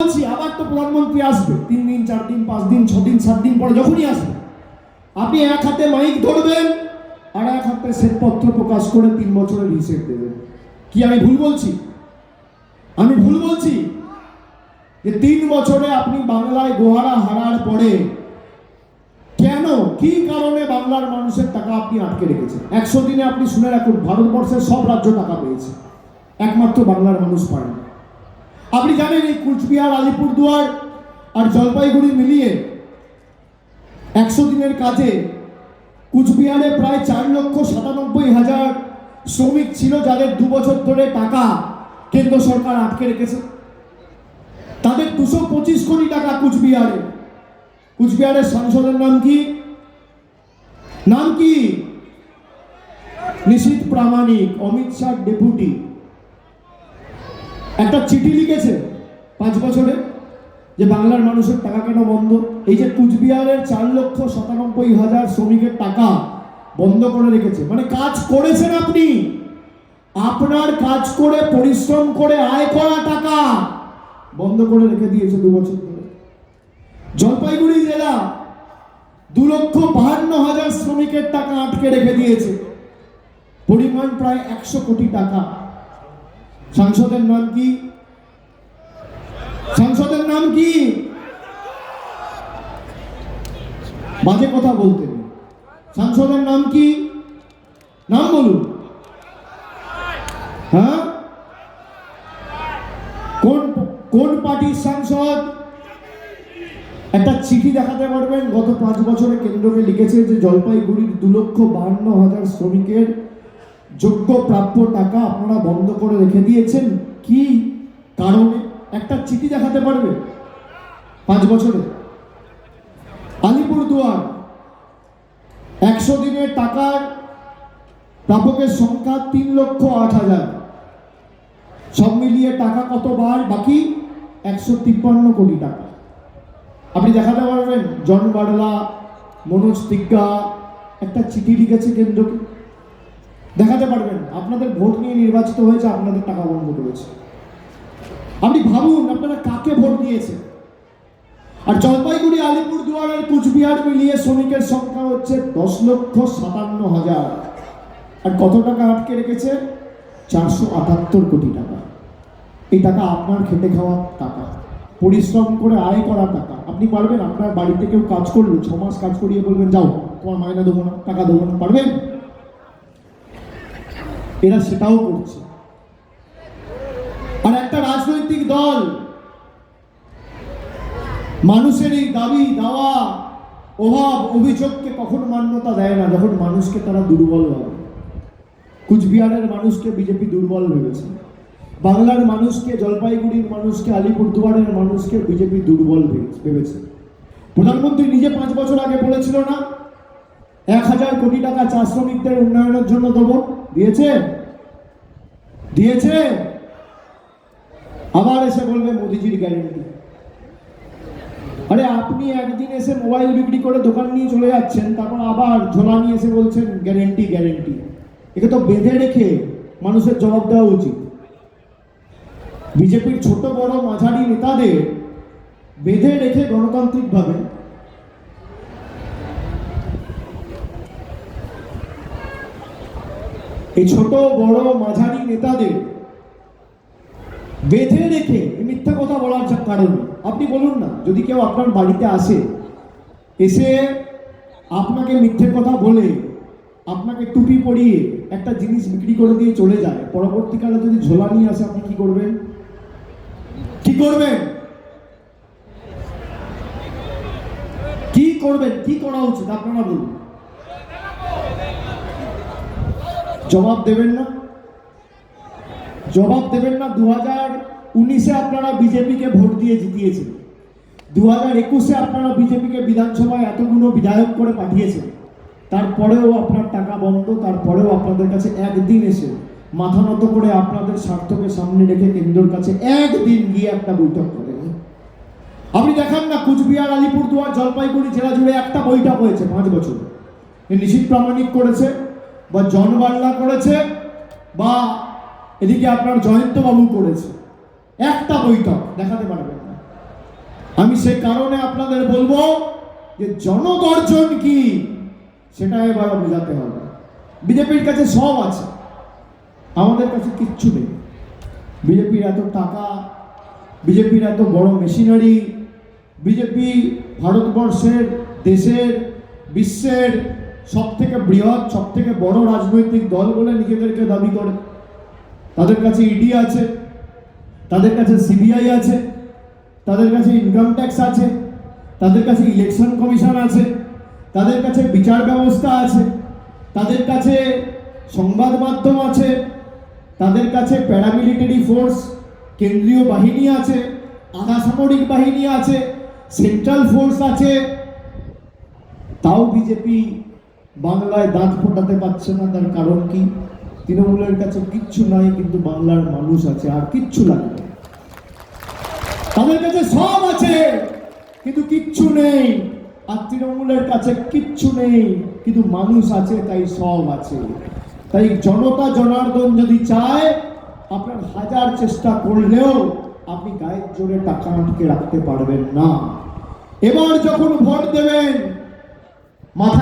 বলছি, আবার তো প্রধানমন্ত্রী আসবে। তিন দিন, চার দিন, পাঁচ দিন, ছ দিন, সাত দিন পরে যখনই আসবে। আপনি এক হাতে মাইক ধরবেন আর এক হাতে শ্বেতপত্র প্রকাশ করে তিন বছরের হিসেব দেবেন। কি আমি ভুল বলছি? আমি ভুল বলছি? যে তিন বছরে আপনি বাংলায় গোহারা হারার পরে কেন, কি কারণে বাংলার মানুষের টাকা আপনি আটকে রেখেছেন? একশো দিনে আপনি শুনে রাখুন, ভারতবর্ষের সব রাজ্য টাকা পেয়েছে। একমাত্র বাংলার মানুষ পায়নি আপনি জানেন এই কুচবিহার, আলিপুরদুয়ার আর জলপাইগুড়ি মিলিয়ে একশো দিনের কাজে কুচবিহারে প্রায় চার লক্ষ সাতানব্বই হাজার শ্রমিক ছিল যাদের দু বছর ধরে টাকা কেন্দ্র সরকার আটকে রেখেছে। তাদের দুশো পঁচিশ কোটি টাকা কুচবিহারে। কুচবিহারের সাংসদের নাম কি? নাম কি? নিশীথ প্রামাণিক, অমিত শাহ ডেপুটি। একটা চিঠি লিখেছে পাঁচ বছরে যে বাংলার মানুষের টাকা কেন বন্ধ? এই যে কুচবিহারের চার লক্ষ সাতানব্বই হাজার শ্রমিকের টাকা বন্ধ করে রেখেছে। মানে কাজ করেছেন আপনি। আপনার কাজ করে, পরিশ্রম করে, আয় করা টাকা বন্ধ করে রেখে দিয়েছে দু বছর ধরে। জলপাইগুড়ি জেলা দু লক্ষ বাহান্ন হাজার শ্রমিকের টাকা আটকে রেখে দিয়েছে। পরিমাণ প্রায় একশো কোটি টাকা। সাংসদের নাম কি? সাংসদের নাম কি? বাজে কথা বলতে। সাংসদের নাম কি? নাম বলুন। হ্যাঁ? কোন কোন পার্টির সাংসদ? একটা চিঠি দেখাতে পারবেন? গত পাঁচ বছরে কেন্দ্রকে লিখেছে যে জলপাইগুড়ির দু লক্ষ বাহান্ন হাজার শ্রমিকের যোগ্য প্রাপ্য টাকা আপনারা বন্ধ করে রেখে দিয়েছেন, কি কারণে? একটা চিঠি দেখাতে পারবে? পাঁচ বছরে। আলিপুরদুয়ার, একশো দিনের টাকার প্রাপকের সংখ্যা তিন লক্ষ আট হাজার। সব মিলিয়ে টাকা কতবার বাকি? একশো তিপ্পান্ন কোটি টাকা। আপনি দেখাতে পারবেন, জন বাডলা মনোজ তিগ্গা, একটা চিঠি লিখেছে কেন্দ্রকে। দেখাতে পারবেন। আপনাদের ভোট নিয়ে নির্বাচিত হয়েছে, আপনাদের টাকা বন্ধ করেছে। আপনি ভাবুন, আপনারা কাকে ভোট দিয়েছেন? আর জলপাইগুড়ি আলিপুর দুয়ারের কুচবিহার মিলিয়ে শ্রমিকের সংখ্যা হচ্ছে দশ লক্ষ সাতান্ন হাজার। আর কত টাকা আটকে রেখেছে? চারশো আটাত্তর কোটি টাকা। এই টাকা আপনার খেটে খাওয়া টাকা। পরিশ্রম করে আয় করা টাকা। আপনি পারবেন, আপনার বাড়িতে কেউ কাজ করল, ছ মাস কাজ করিয়ে বলবেন, যাও, তোমার মাইনা দেবো না, টাকা দেবো না। পারবেন? এরা সেটাও করছে। আর একটা রাজনৈতিক দল, মানুষের এই দাবি, দাওয়া, অভাব, অভিযোগকে কখন মান্যতা দেয় না, যখন মানুষকে তারা দুর্বল ভাবে। কুচবিহারের মানুষকে বিজেপি দুর্বল ভেবেছে। বাংলার মানুষকে, জলপাইগুড়ির মানুষকে, আলিপুরদুয়ারের মানুষকে বিজেপি দুর্বল ভেবে- ভেবেছে। প্রধানমন্ত্রী নিজে পাঁচ বছর আগে বলেছিল না, এক হাজার কোটি টাকা চা শ্রমিকদের উন্নয়নের জন্য দেবো। দিয়েছে? দিয়েছে? আবার এসে বলবে মোদিজির গ্যারেন্টি আরে আপনি একদিন এসে মোবাইল বিক্রি করে দোকান নিয়ে চলে যাচ্ছেন, তারপর আবার ঝোলা নিয়ে এসে বলছেন, গ্যারেন্টি গ্যারেন্টি। একে তো বেঁধে রেখে মানুষের জবাব দেওয়া উচিত। বিজেপির ছোট বড় মাঝারি নেতাদের বেঁধে রেখে গণতান্ত্রিকভাবে এই ছোট, বড়, মাঝারি নেতাদের বেঁধে রেখে মিথ্যা কথা বলার কারণ, আপনি বলুন না, যদি কেউ আপনার বাড়িতে আসে, এসে আপনাকে মিথ্যে কথা বলে, আপনাকে টুপি পরিয়ে একটা জিনিস বিক্রি করে দিয়ে চলে যায়, পরবর্তীকালে যদি ঝোলা নিয়ে আসে, আপনি কি করবেন? কি করবেন? কি করবেন? কি করা উচিত? আপনারা বলুন। জবাব দেবেন না। জবাব দেবেন না। দু হাজার উনিশে আপনারা বিজেপিকে ভোট দিয়ে জিতিয়েছেন। দু হাজার একুশে আপনারা বিজেপিকে বিধানসভায় এতগুলো বিধায়ক করে পাঠিয়েছেন। তারপরেও আপনার টাকা বন্ধ, তারপরেও আপনাদের কাছে একদিন এসে মাথা নত করে আপনাদের স্বার্থকে সামনে রেখে কেন্দ্রের কাছে একদিন গিয়ে একটা বৈঠক করেন আপনি দেখান না, কুচবিহার, আলিপুরদুয়ার, জলপাইগুড়ি জেলা জুড়ে একটা বৈঠক হয়েছে পাঁচ বছর। নিশীত প্রামাণিক করেছে। বা জন বাংলা করেছে বা এদিকে আপনার জয়ন্ত বাবু করেছে। একটা বৈঠক, দেখাতে পারবেন না। আমি সে কারণে আপনাদের বলব যে জনগর্জন কি, সেটা এবার বোঝাতে হবে। বিজেপির কাছে সব আছে। আমাদের কাছে কিচ্ছু নেই। বিজেপির এত টাকা, বিজেপির এত বড় মেশিনারি, বিজেপি ভারতবর্ষের, দেশের, বিশ্বের সব থেকে বৃহৎ সব থেকে বড় রাজনৈতিক দল বলে নিজেদেরকে দাবি করে। তাদের কাছে ইডি আছে, তাদের কাছে সিবিআই আছে, তাদের কাছে ইনকাম ট্যাক্স আছে, তাদের কাছে ইলেকশন কমিশন আছে, তাদের কাছে বিচার ব্যবস্থা আছে, তাদের কাছে সংবাদ মাধ্যম আছে, তাদের কাছে প্যারামিলিটারি ফোর্স কেন্দ্রীয় বাহিনী আছে আধা সামরিক বাহিনী আছে সেন্ট্রাল ফোর্স আছে। তাও বিজেপি বাংলায় দাঁত ফোটাতে পারছে না, তার কারণ কি? তৃণমূলের কাছে কিচ্ছু নাই, কিন্তু বাংলার মানুষ আছে, আর কিচ্ছু লাগবে তাদের কাছে সব আছে, কিন্তু কিচ্ছু নেই। আর তৃণমূলের কাছে কিচ্ছু নেই, কিন্তু মানুষ আছে, তাই সব আছে। তাই জনতা জনার্দন যদি চায়, আপনার হাজার চেষ্টা করলেও আপনি গায়ের জোরে টাকা আটকে রাখতে পারবেন না। এবার যখন ভোট দেবেন, মাথা